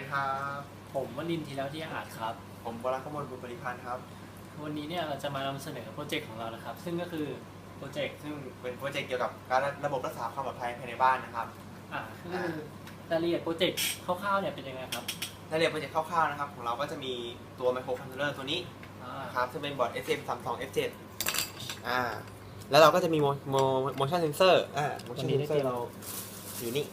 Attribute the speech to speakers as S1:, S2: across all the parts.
S1: ดีครับ
S2: ผมวนินทร์ทีแล้วที่อาจครับ
S1: ผมวรขมลบุญปริพันธ์ครับ
S2: วันนี้เนี่ยเราจะมานำเสนอโปรเจกต์ของเรานะครับ ซึ่งก็คือโปรเจกต์
S1: ซึ่งเป็นโปรเจกต์เกี่ยวกับการระบบรักษาความปลอดภัยภายในบ้านนะครับ
S2: อ่าคือรายละเอียดโปรเจกต์คร่าวๆเนี่ยเป็นยังไงครับ
S1: รายละเอียดโปรเจกต์คร่าวๆนะครับของเราก็จะมีตัวไมโครคอนโทรลเลอร์ตัวนี้
S2: อ่า
S1: นะครับซึ่งเป็นบอร์ด SM32 F7 อ่าแล้วเราก็จะมีโมโม motion sensor อ่า motion sensor เราอยู่นี่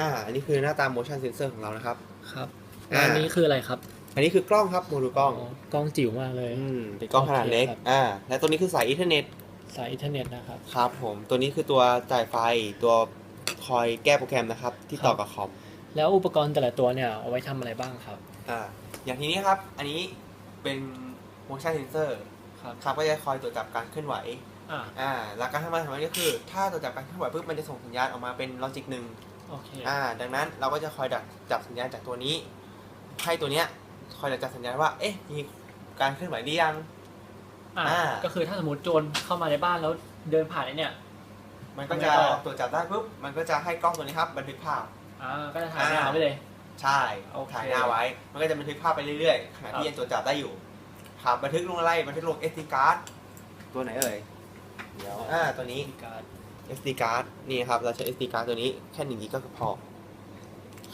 S1: อ่า อันนี้คือหน้าตา motion sensor ของเรานะครับ
S2: ครับ
S1: อ่า
S2: อันนี้คืออะไรครับ
S1: อันนี้คือกล้องครับโมดูลกล้อง
S2: กล้องจิ๋วมากเลย
S1: อืม เป็นกล้องขนาดเล็ก
S2: โอเคครับ
S1: อ่า และตัวนี้คือสายอีเทอร์เน็ต
S2: สายอินเทอร์เน็ตนะครับ
S1: ครับผม ตัวนี้คือตัวจ่ายไฟ ตัวคอยแก้โปรแกรมนะครับ ที่ต่อกับคอม
S2: แล้วอุปกรณ์แต่ละตัวเนี่ยเอาไว้ทำอะไรบ้างครับ
S1: อ่า อย่างทีนี้ครับ อันนี้เป็น motion sensor
S2: ครับ
S1: ครับก็จะคอยตรวจจับการเคลื่อนไหว
S2: อ่า
S1: อ่าหลักการทำงานของมันก็คือ ถ้าตรวจจับการเคลื่อนไหวปุ๊บมันจะส่งสัญญาณออกมาเป็นลอจิกหนึ่ง
S2: โอเค
S1: อ่าดังนั้นเราก็จะคอยดักจับสัญญาณจากตัวนี้ ให้ตัวเนี้ยคอยดักจับสัญญาณว่า เอ๊ะมีการเคลื่อนไหวหรือยัง
S2: อ่า
S1: อ่า
S2: ก็คือถ้าสมมติโจรเข้ามาในบ้านแล้วเดินผ่านไอ้เนี่ย
S1: มันก็จะ
S2: ทำไงต่อ
S1: ตรวจจับได้ปุ๊บมันก็จะให้กล้องตัวนี้ครับบันทึกภาพ
S2: อ่าก็จะถ่ายหน้าไว้เลย
S1: ใช่
S2: โอเค
S1: ถ่ายหน้าไว้ มันก็จะบันทึกภาพไปเรื่อยๆขณะ
S2: ครับ
S1: ที่ยังตรวจจับได้อยู่ครับบันทึกลงอะไรบันทึกลง SD card ตัวไหนเอ่ยเดี๋ยวอ่าตัวนี้
S2: มีการ
S1: SD card นี่ครับ เราใช้ SD card ตัวนี้แค่หนึ่งกิกก็พอ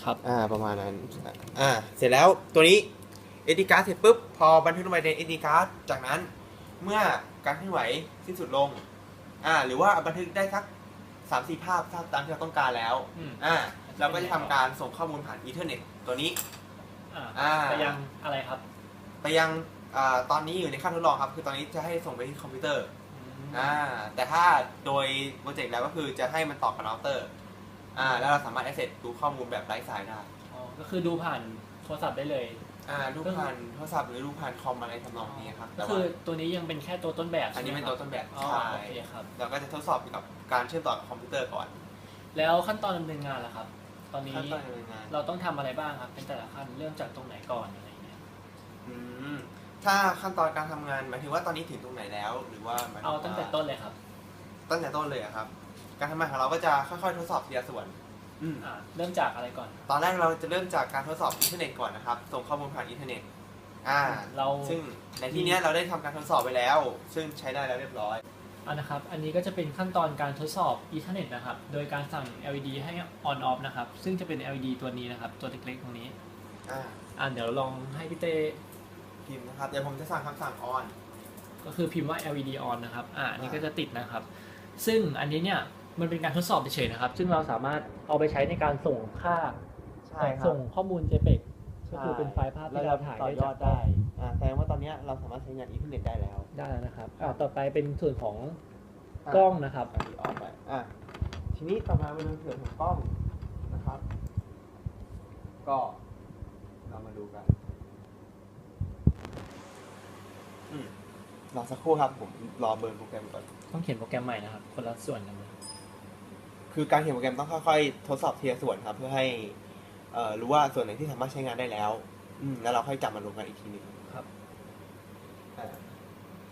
S2: ครับ
S1: อ่า ประมาณนั้น อ่า เสร็จแล้วตัวนี้ SD card เสร็จปุ๊บ พอบันทึกลงไปใน SD card จากนั้น เมื่อการเคลื่อนไหวสิ้นสุดลง อ่า หรือว่าบันทึกได้สักสามสี่ภาพตามที่เราต้องการแล้ว
S2: อืม
S1: อ่า เราก็จะทำการส่งข้อมูลผ่านอีเทอร์เน็ตตัวนี้
S2: อ่า
S1: อ่า
S2: ไปยังอะไรครับ
S1: ไปยังอ่าตอนนี้อยู่ในขั้นทดลองครับ คือตอนนี้จะให้ส่งไปที่คอมพิวเตอร์ อ่าแต่ถ้าโดยโปรเจกต์แล้วก็คือจะให้มันต่อกับเราเตอร์อ่าแล้วเราสามารถ access ดูข้อมูลแบบไร้สายได้
S2: อ๋อก็คือดูผ่านโทรศัพท์ได้เลย
S1: อ่าดูผ่านโทรศัพท์หรือดูผ่านคอมอะไรทำนองนี้ครับ
S2: ก็
S1: แต่
S2: คื
S1: ว่า
S2: อตัวนี้ยังเป็นแค่ตัวต้นแบบ
S1: อันนี้เป็น
S2: ใช่
S1: ตัว
S2: ไหม
S1: ต้นแบบ
S2: ครับอ๋อ
S1: ใช่
S2: โอเคครับ
S1: เราก็จะทดสอบเกี่ยวกับการเชื่อมต่อกับคอมพิวเตอร์ก่อน
S2: แล้วขั้นตอนดำเนินงานล่ะครับ ตอนนี้
S1: ขั้นตอนดำเนินงาน
S2: เราต้องทำอะไรบ้างครับเป็นแต่ละขั้นเริ่มจากตรงไหนก่อนอะไรอย่างเงี้ย
S1: อืม ถ้าขั้นตอนการทำงานหมายถึงว่าตอนนี้ถึงตรงไหนแล้ว หรือว่าหมายถึ
S2: เอา
S1: ว่า
S2: ตั้งแต่ต้นเลยครับ
S1: ตั้งแต่ต้นเลยอะครับ การทำงานของเราก็จะค่อยๆทดสอบทีละส่วน อืม
S2: อ่าเริ่มจากอะไรก่อน
S1: ตอนแรกเราจะเริ่มจากการทดสอบอินเทอร์เน็ตก่อนนะครับ ส่งข้อมูลผ่านอินเทอร์เน็ต อ่า
S2: เรา
S1: ซึ่งในที่เนี้ยเราได้ทำการทดสอบไปแล้ว ซึ่งใช้ได้แล้วเรียบร้อย
S2: อันนะครับ อันนี้ก็จะเป็นขั้นตอนการทดสอบอินเทอร์เน็ตนะครับ โดยการสั่ง LED ให้ on off นะครับ ซึ่งจะเป็น LED ตัวนี้นะครับ ตัวเล็กๆตรงนี้
S1: อ่า
S2: อ่าเดี๋ยวลองให้พี่เต้
S1: พิมพ์นะครับ เดี๋ยวผมจะสั่งคำสั่งออน
S2: ก็คือพิมพ์ว่า LED on นะครับ อ่าอันนี้ก็จะติดนะครับ ซึ่งอันนี้เนี่ยมันเป็นการทดสอบเฉยๆนะครับ ซึ่งเราสามารถเอาไปใช้ในการส่งค่า
S1: ใช่ครับ
S2: ส่งข้อมูล JPEG ก็คือเป็นไฟล์ภาพที่เราถ่าย
S1: ต่อ
S2: ได้
S1: ย
S2: จา
S1: อด
S2: ก
S1: ได้อ่าแสดงว่าตอนเนี้ยเราสามารถใช้งานอินเทอร์เน็ตได้แล้ว
S2: ได้แล้วนะครับอ่าต่อไปเป็นส่วนของ
S1: อะ
S2: กล้องนะครับ
S1: อันนี้ออกไปอะทีนี้ต่อมาเป็นส่วนของกล้องนะครับ ก็เรามาดูกัน อืม รอสักครู่ครับผมรอเบิร์นโปรแกรมก่อน
S2: ต้องเขียนโปรแกรมใหม่นะครับ คนละส่วนกันนะครับ
S1: คือการเขียนโปรแกรมต้องค่อยๆ ทดสอบทีละส่วนครับ เพื่อให้เอ่อรู้ว่าส่วนไหนที่สามารถใช้งานได้แล้ว อืมแล้วเราค่อยจับมารวมกันอีกทีหนึง
S2: ครับ
S1: อ่า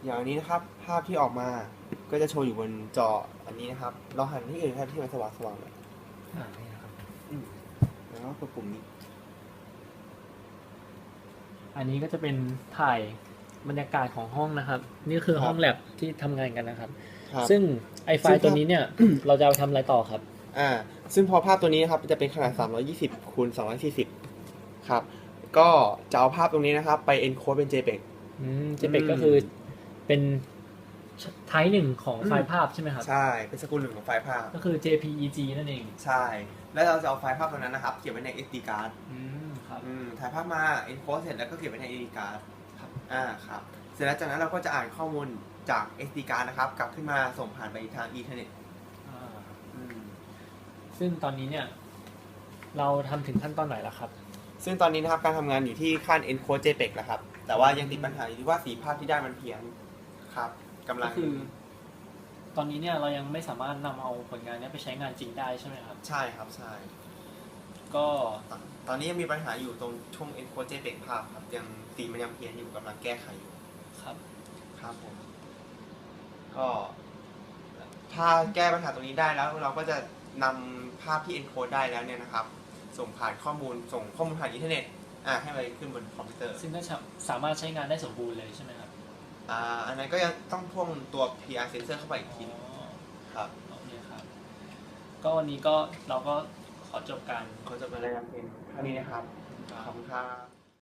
S1: อย่างอันนี้นะครับ ภาพที่ออกมาก็จะโชว์อยู่บนจออันนี้นะครับ เราหันที่อื่นครับที่มันสว่างสว่างๆหน่อย
S2: อ่านี่นะครับ
S1: อืมแล้วก็กดปุ่มนี้
S2: อันนี้ก็จะเป็นถ่าย บรรยากาศของห้องนะครับ นี่คือห้องแลบที่ทำงานกันนะครับ
S1: ครับ
S2: ซึ่งไอไฟ
S1: ซึ่ง
S2: ล์ตัวนี้เนี่ย เราจะเอาไปทำอะไรต่อครับ
S1: อ่า ซึ่งพอภาพตัวนี้นะครับจะเป็นขนาด 320คูณ240 ครับ ก็จะเอาภาพตรงนี้นะครับ ไป encode เป็น JPEG
S2: อืม JPEG
S1: อืม
S2: ก็คือเป็นไทป์หนึ่งของ
S1: อืม
S2: ไฟล์ภาพใช่ไหมครับ
S1: ใช่ เป็นสกุลหนึ่งของไฟล์ภาพ
S2: ก็คือ JPEG นั่นเอง
S1: ใช่ แล้วเราจะเอาไฟล์ภาพตัวนั้นนะครับ เก็บไว้ใน SD card
S2: อืมครับ
S1: อืมถ่ายภาพมา encode เสร็จแล้วก็เก็บไว้ใน SD card ครับ อ่าครับ เสร็จแล้วจากนั้นเราก็จะอ่านข้อมูลจาก SD card นะครับ กลับขึ้นมาส่งผ่านไปทาง Ethernet
S2: อ่า
S1: อืม
S2: ซึ่งตอนนี้เนี่ย เราทำถึงขั้นตอนไหนแล้วครับ
S1: ซึ่งตอนนี้นะครับการทำงานอยู่ที่ขั้น encode JPEG แล้วครับ แต่ว่ายังติดปัญหาอยู่ที่ว่าสีภาพที่ได้มันเพี้ยนครับกำลั
S2: ก็
S1: ง
S2: คือ ตอนนี้เนี่ยเรายังไม่สามารถนำเอาผลงานเนี้ไปใช้งานจริงได้ใช่ไหมครับ
S1: ใช่ครับใช่
S2: ก็
S1: ตอนนี้ยังมีปัญหาอยู่ตรงช่วงเอ็นโคเจเบกภาพครับยังตีมันยังเพี้ยนอยู่กำลังแก้ไขอยู่
S2: ครับ
S1: ครับผมก็ถ้าแก้ปัญหาตรงนี้ได้แล้ว เราก็จะนำภาพที่เอนโคดได้แล้วเนี่ยนะครับ ส่งผ่านข้อมูลส่งข้อมูลผ่านอินเทอร์เน็ตอ่าให้ไปขึ้นบนคอมพิวเตอร์
S2: ซึ่งก็สามารถใช้งานได้สมบูรณ์เลยใช่ไหมครับ
S1: อ่าอันนั้นก็ยังต้องพ่วงตัว PR sensor เข้าไปอีกทีครับ
S2: โอเคครับ ก็วันนี้ก็เราก็ ขอจบการ
S1: ขอจบการรยกาเป็นงเท่านี้นะครับขอบคุณครับ